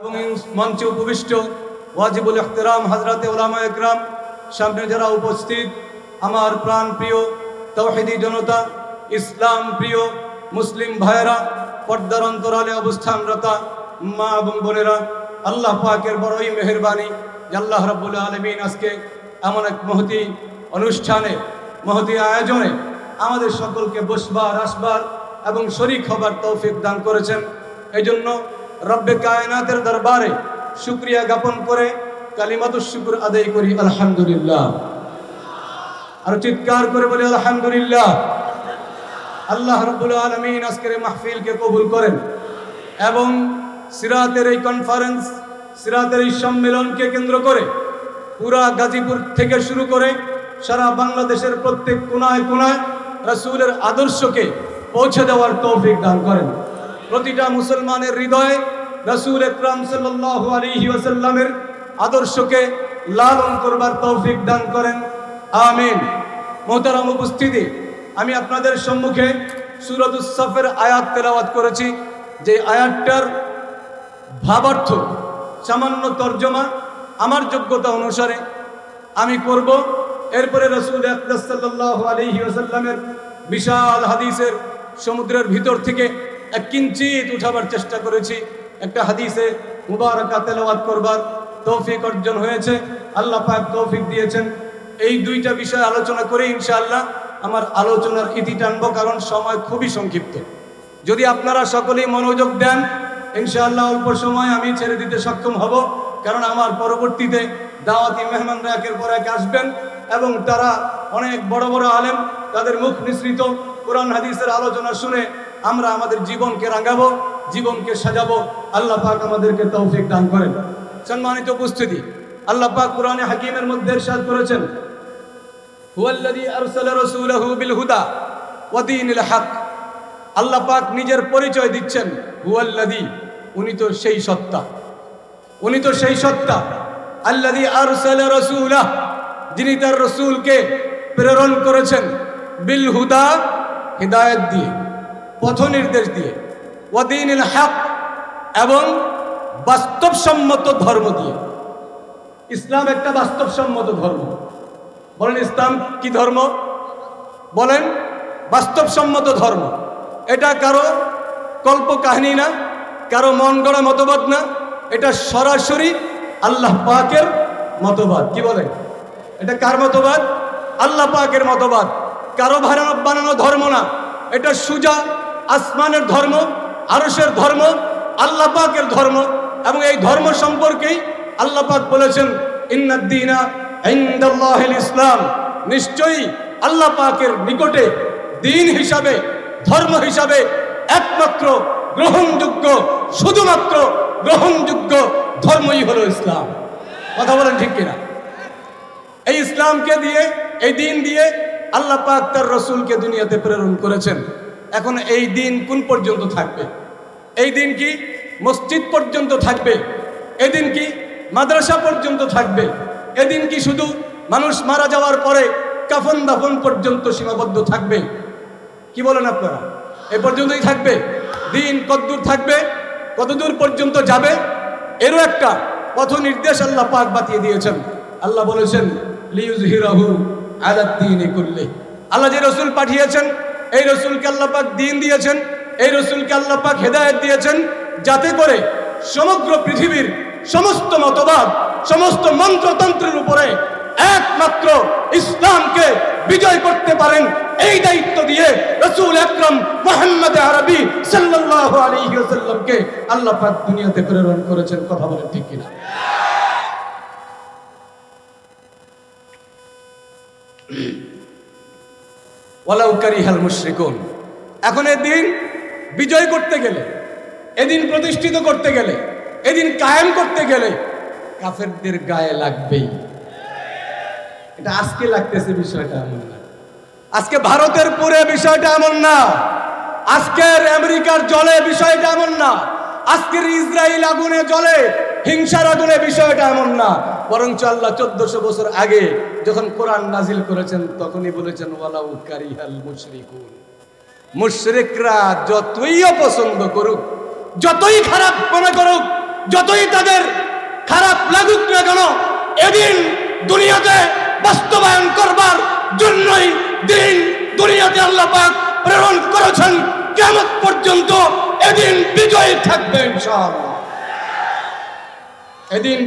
এবং মঞ্চে উপবিষ্ট ওয়াজিবুল ইখতিরাম হজরতে ওলামা একরাম, সামনে যারা উপস্থিত, আমার প্রাণ প্রিয় তৌহিদি জনতা, ইসলাম প্রিয় মুসলিম ভাইয়েরা, পর্দার অন্তরালে অবস্থানরতা মা এবং বোনেরা, আল্লাহ পাকের বড়ই মেহরবানি যে আল্লাহ রাব্বুল আলমিন আজকে এমন এক মহতি অনুষ্ঠানে, মহতি আয়োজনে আমাদের সকলকে বসবার, আসবার এবং শরিক হবার তৌফিক দান করেছেন। এই জন্য রব্বে কায়নাতের দরবারে শুক্রিয়া জ্ঞাপন করে কালিমাতুর শুকুর আদায় করি, আলহামদুলিল্লাহ। আর চিৎকার করে বলি, আলহামদুলিল্লাহ। আল্লাহ রব্বুল আলমিন আজকের মাহফিলকে কবুল করেন এবং সিরাতের এই কনফারেন্স সিরাতের এই সম্মেলনকে কেন্দ্র করে পুরা গাজীপুর থেকে শুরু করে সারা বাংলাদেশের প্রত্যেক কোনায় কোনায় রাসূলের আদর্শকে পৌঁছে দেওয়ার তৌফিক দান করেন। প্রতিটা মুসলমানের হৃদয়ে রাসূল একরাম সাল্লাল্লাহু আলাইহি ওয়াসাল্লামের আদর্শকে লালন করবার তৌফিক দান করেন। আমিন। মোহতারাম উপস্থিতি, আমি আপনাদের সম্মুখে সুরতুস সফের আয়াত তেলাওয়াত করেছি। যে আয়াতটার ভাবার্থ, সামান্য তর্জমা আমার যোগ্যতা অনুসারে আমি করব এরপরে রসুল সাল্লাহ আলহি আসাল্লামের বিশাল হাদিসের সমুদ্রের ভিতর থেকে এক কিঞ্চিত উঠাবার চেষ্টা করেছি। একটা হাদিসে মুবারকা তেলাওয়াত করবার তৌফিক অর্জন হয়েছে। আল্লাহ পাক তৌফিক দিয়েছেন। এই দুইটা বিষয় আলোচনা করে ইনশাআল্লাহ আমার আলোচনার ইতি টানবো, কারণ সময় খুবই সংক্ষিপ্ত। যদি আপনারা সকলেই মনোযোগ দেন, ইনশাআল্লাহ অল্প সময় আমি ছেড়ে দিতে সক্ষম হব, কারণ আমার পরবর্তীতে দাওয়াতি মেহমানরা একের পর এক আসবেন এবং তারা অনেক বড় বড় আলেম, তাদের মুখ নিঃসৃত। কোরআন, হাদিসের আলোচনা শুনে আমরা আমাদের জীবনকে রাঙাবো, জীবনকে সাজাবো। আল্লাহ পাক আমাদেরকে তৌফিক দান করেন। সম্মানিত উপস্থিতি, আল্লাহ পাক কোরআনে হাকিমের মধ্যে ইরশাদ করেছেন। হুয়াল্লাযী আরসালা রাসূলাহু বিল হুদা ওয়া দীনিল হক। আল্লাহ পাক নিজের পরিচয় দিচ্ছেন, হুয়াল্লাযী, উনি তো সেই সত্তা। উনি তো সেই সত্তা। আল্লাযী আরসালা রাসূলাহ, যিনি তার রসূলকে প্রেরণ করেছেন, বিল হুদা, হিদায়াত দিয়ে। পথ নির্দেশ দিয়ে দীনিল হক এবং বাস্তবসম্মত ধর্ম দিয়ে। ইসলাম একটা বাস্তবসম্মত ধর্ম। বলেন ইসলাম কি ধর্ম? বলেন বাস্তবসম্মত ধর্ম। এটা কারও কল্প কাহিনী না, কারও মন গড়া মতবাদ না, এটা সরাসরি আল্লাহ পাকের মতবাদ। কি বলেন? এটা কার মতবাদ? আল্লাহ পাকের মতবাদ। কারও ভাড়ানো বানানো ধর্ম না, এটা সুজা আসমানের ধর্ম আরসের ধর্ম, আল্লাহ পাকের ধর্ম এবং এই ধর্ম সম্পর্কেই আল্লাহ পাক বলেছেন ইন্নাদ্দিনা ইনদাল্লাহিল ইসলাম। নিশ্চয়ই আল্লাহ পাকের নিকটে দিন হিসাবে, ধর্ম হিসাবে একমাত্র গ্রহণযোগ্য, শুধুমাত্র গ্রহণযোগ্য ধর্মই হলো ইসলাম। কথা বলেন ঠিক কিনা? এই ইসলামকে দিয়ে, এই দিন দিয়ে আল্লাহ পাক তার রসুলকে দুনিয়াতে প্রেরণ করেছেন। এখন এই দিন কোন পর্যন্ত থাকবে? এই দিন কি মসজিদ পর্যন্ত থাকবে? এদিন কি মাদ্রাসা পর্যন্ত থাকবে? এদিন কি শুধু মানুষ মারা যাওয়ার পরে কাফন দাফন পর্যন্ত সীমাবদ্ধ থাকবে? কি বলেন আপনারা? এ পর্যন্তই থাকবে? দিন কতদূর থাকবে? কতদূর পর্যন্ত যাবে? এরও একটা পথ নির্দেশ আল্লাহ পাক বাতিয়ে দিয়েছেন। আল্লাহ বলেছেন লিউজহিরাহু আলাদ্দিনে করলে আল্লাহ যে রসুল পাঠিয়েছেন এই রসুলকে আল্লাহ পাক দিন দিয়েছেন, এই রসুলকে আল্লাহ পাক হেদায়েত দিয়েছেন যাতে করে সমগ্র পৃথিবীর সমস্ত মতবাদ, সমস্ত মন্ত্রতন্ত্রের উপরে একমাত্র ইসলামকে বিজয় করতে পারেন, এই দায়িত্ব দিয়ে রসুল আকরম মোহাম্মদ আরবি সাল্লাল্লাহু আলাইহি ওয়াসাল্লামকে আল্লাহ পাক দুনিয়াতে প্রেরণ করেছেন, কথা বলেন ঠিক কিনা? এখন এদিন বিজয় করতে গেলে, এদিন প্রতিষ্ঠিত করতে গেলে, এদিন কায়েম করতে গেলে কাফেরদের গায়ে লাগবেই। এটা আজকে লাগতেছে বিষয়টা এমন না। আজকে ভারতের পুরে বিষয়টা এমন না। আজকের আমেরিকার জলে বিষয়টা এমন না। আজকের ইসরায়েল আগুনে জলে হিংসার আগুনে বিষয়টা এমন না। বরঞ্চ আল্লাহ চোদ্দশো বছর আগে যখন কোরআন নাজিল করেছেন, তখনই বলেছেন, ওয়ালাউ মুশরিকরা যতই অপছন্দ করুক, যতই খারাপ মনে করুক, যতই তাদের খারাপ লাগুক না কেন, এদিন দুনিয়াতে বাস্তবায়ন করবার জন্যই দিন দুনিয়াতে আল্লাহ পাক প্রেরণ করেছেন। কেমন পর্যন্ত এদিন বিজয়ী থাকবে ইনশাআল্লাহ। এদিন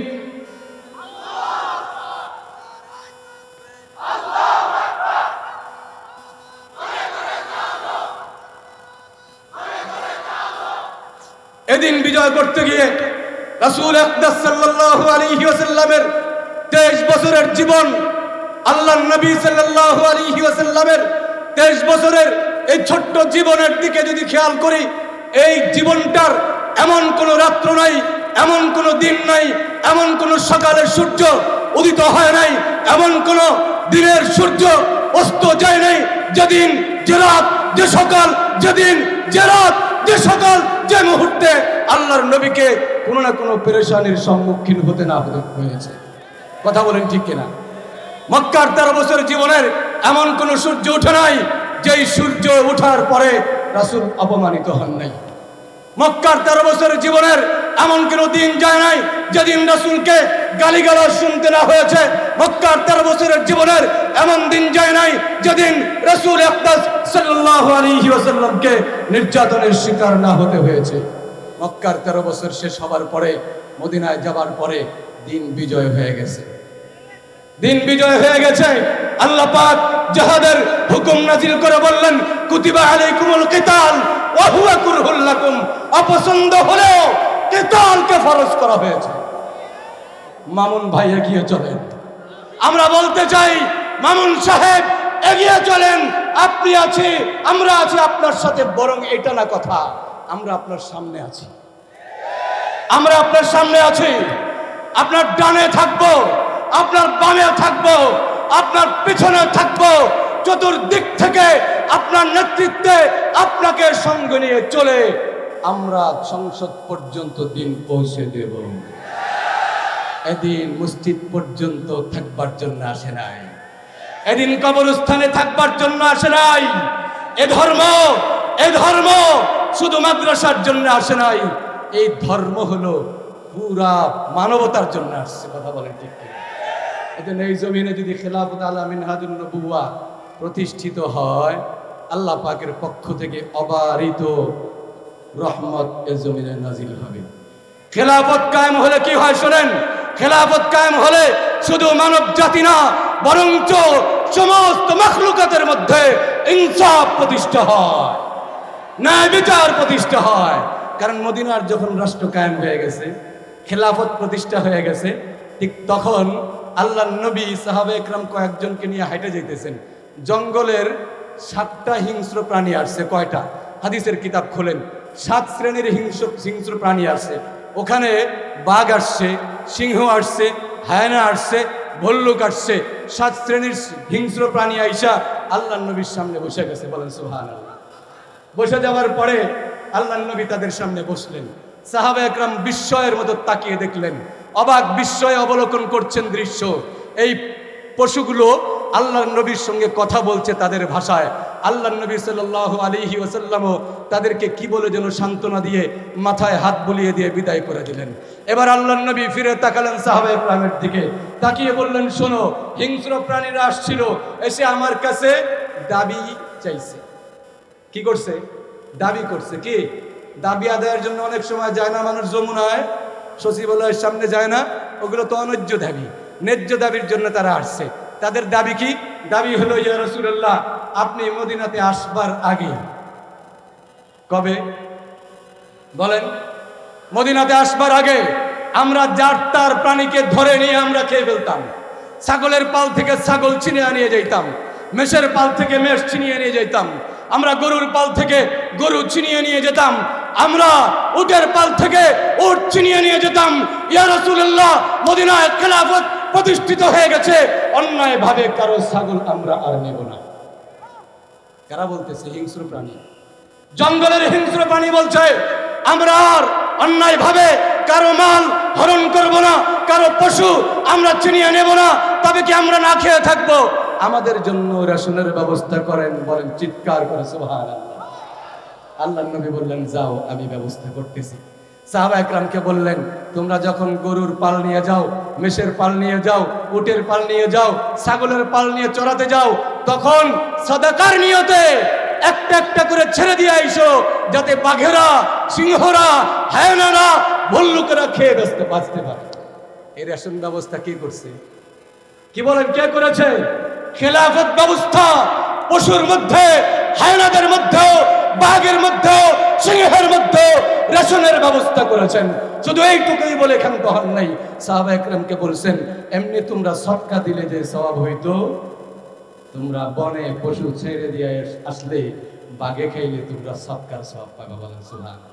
এদিন বিজয় করতে গিয়ে রাসূল আকদাস সাল্লাল্লাহু আলাইহি ওয়াসাল্লামের 23 বছরের জীবন আল্লাহ নবী সাল্লাল্লাহু আলাইহি ওয়াসাল্লামের 23 বছরের এই ছোট্ট জীবনের দিকে যদি খেয়াল করি এই জীবনটার এমন কোন রাত্র নাই, এমন কোন দিন নাই, এমন কোন সকালের সূর্য উদিত হয় নাই, এমন কোন দিনের সূর্য অস্ত যায় নাই, যেদিন যে রাত, যে সকাল, যেদিন যে রাত, যে সকাল, যে মুহূর্তে আল্লাহর নবীকে কোনো না কোনো পেরেশানির সম্মুখীন হতে না হতে হয়েছে। কথা বলেন ঠিক কিনা? মক্কার তেরো বছর জীবনের এমন কোন সূর্য ওঠে নাই, যেই সূর্য ওঠার পরে রাসূল অপমানিত হন নাই। মক্কার তেরো বছরের জীবনের এমন কোন দিন যায় নাই যেদিন রাসূলকে গালিগালাজ শুনতে না হয়েছে। মক্কার তেরো বছরের জীবনের এমন দিন যায় নাই যেদিন রাসূল ওয়াসাল্লামকে নির্যাতনের শিকার না হতে হয়েছে। মক্কার তেরো বছর শেষ হবার পরে, মদিনায় যাবার পরে দিন বিজয় হয়ে গেছে। দিন বিজয় হয়ে গেছে। আল্লাহ পাক জাহাদের হুকুম নাজিল করে বললেন, কুতিবা আলাইকুমুল কিতাল ওয়া হুয়া কুরহুল লাকুম। অপছন্দ হলেও কিতালকে ফরজ করা হয়েছে। মামুন ভাই এগিয়ে চলেন। আমরা বলতে চাই, মামুন সাহেব, এগিয়ে চলেন। আপনি আছি, আমরা আছি আপনার সাথে, বরং এটা না কথা, আমরা আপনার সামনে আছি। আমরা আপনার সামনে আছি। আপনার ডানে থাকব। আপনার বামে থাকব, আপনার পিছনে থাকব। চতুর্দিক থেকে আপনার নেতৃত্বে আপনাকে সঙ্গে নিয়ে চলে আমরা সংসদ পর্যন্ত দিন পৌঁছে দেব। এদিন মসজিদ পর্যন্ত থাকবার জন্য আসে নাই। এদিন কবরস্থানে থাকবার জন্য আসে নাই। এ ধর্ম এ ধর্ম শুধু মাদ্রাসার জন্য আসে নাই। এই ধর্ম হলো পুরা মানবতার জন্য আসছে, কথা বলেন ঠিক এজন্য এই জমিনে যদি খেলাফত আলা মিনহাজুন নবুয়া প্রতিষ্ঠিত হয়, আল্লাহ পাকের পক্ষ থেকে অবারিত রহমত এ জমিনে নাজিল হবে। খেলাফত কায়েম হলে কি হয় শোনেন? খেলাফত কায়েম হলে শুধু মানব জাতি না, বরঞ্চ সমস্ত মখলুকাতের মধ্যে ইনসাফ প্রতিষ্ঠা হয়, ন্যায় বিচার প্রতিষ্ঠা হয়। কারণ মদিনার যখন রাষ্ট্র কায়েম হয়ে গেছে, খেলাফত প্রতিষ্ঠা হয়ে গেছে, ঠিক তখন আল্লাহ নবী সাহাবে একরাম কয়েকজনকে নিয়ে হাইটে যেতেছেন জঙ্গলের সাতটা হিংস্র প্রাণী আসছে, কয়টা? হাদিসের কিতাব খোলেন, সাত শ্রেণির হিংস্র হিংস্র প্রাণী আসছে। ওখানে বাঘ আসছে, সিংহ আসছে, হায়না আসছে, ভল্লুক আসছে। সাত শ্রেণির হিংস্র প্রাণী আইসা আল্লাহ নবীর সামনে বসে গেছে, বলেন সোহান আল্লাহ বসে যাওয়ার পরে আল্লাহ নবী তাদের সামনে বসলেন। সাহাবা একরাম বিস্ময়ের মতো তাকিয়ে দেখলেন অবাক বিস্ময়ে অবলোকন করছেন দৃশ্য। এই পশুগুলো আল্লাহ নবীর সঙ্গে কথা বলছে তাদের ভাষায়। আল্লাহ নবী সাল্লাহ আলিহি ওসাল্লামও তাদেরকে কি বলে যেন সান্ত্বনা দিয়ে মাথায় হাত বুলিয়ে দিয়ে বিদায় করে দিলেন। এবার আল্লাহ নবী ফিরে তাকালেন সাহাবা ইকরামের দিকে। তাকিয়ে বললেন, শোনো, হিংস্র প্রাণীরা আসছিল, এসে আমার কাছে দাবি চাইছে। কি করছে? দাবি করছে কি? দাবি আদায়ের জন্য অনেক সময় যায় না মানুষ যমুনায় সচিবালয়ের সামনে যায় না, ওগুলো তো অনৈজ্য দাবি। ন্যায্য দাবির জন্য তারা আসছে। তাদের দাবি কি? দাবি হলো, ইয়া রসুল্লাহ আপনি মদিনাতে আসবার আগে কবে? বলেন, মদিনাতে আসবার আগে আমরা যার তার প্রাণীকে ধরে নিয়ে আমরা খেয়ে ফেলতাম। ছাগলের পাল থেকে ছাগল ছিনিয়ে আনিয়ে যাইতাম। মেষের পাল থেকে মেষ ছিনিয়ে নিয়ে যেতাম আমরা গরুর পাল থেকে গরু ছিনিয়ে নিয়ে যেতাম। আমরা উটের পাল থেকে উট চিনিয়ে নিয়ে যেতাম। ইয়া রাসূলুল্লাহ, মদিনায় খেলাফত প্রতিষ্ঠিত হয়ে গেছে। অন্যায় ভাবে কারও ছাগল আমরা আর নেব না। কারা বলতেছে, হিংস্র প্রাণী? জঙ্গলের হিংস্র প্রাণী বলছে, আমরা আর অন্যায় ভাবে কারও মাল হরণ করব না, কারও পশু আমরা চিনিয়ে নেব না, তবে কি আমরা না খেয়ে থাকব? আমাদের জন্য রেশনের ব্যবস্থা করেন বলেন, চিৎকার করে সুবহান আল্লাহ নবী বললেন, যাও, আমি ব্যবস্থা করতেছি। সাহাবা একরামকে বললেন, তোমরা যখন গরুর পাল নিয়ে যাও, মেষের পাল নিয়ে যাও, উটের পাল নিয়ে যাও, ছাগলের পাল নিয়ে চড়াতে যাও, তখন সদাকার নিয়তে একটা একটা করে ছেড়ে দিয়ে আইসো, যাতে বাঘেরা, সিংহরা, হায়নারা ভল্লুকেরা খেয়ে ব্যস্ত বাঁচতে পারে। এই রেশন ব্যবস্থা কি করছে? কি বলেন, কে করেছে? খেলাফত ব্যবস্থা পশুর মধ্যে, হায়নাদের মধ্যেও বাঘের মধ্যে, সিংহের মধ্যে রেশনের ব্যবস্থা করেছেন। শুধু এইটুকুই বলে ক্ষান্ত হন নাই। সাহাবা একরামকে বলছেন, এমনি তোমরা সৎকা দিলে যে স্বভাব হইতো, তোমরা বনে পশু ছেড়ে দিয়ে আসলে বাঘে খাইলে তোমরা সবকার স্বভাব পাবে বলেন সুবহান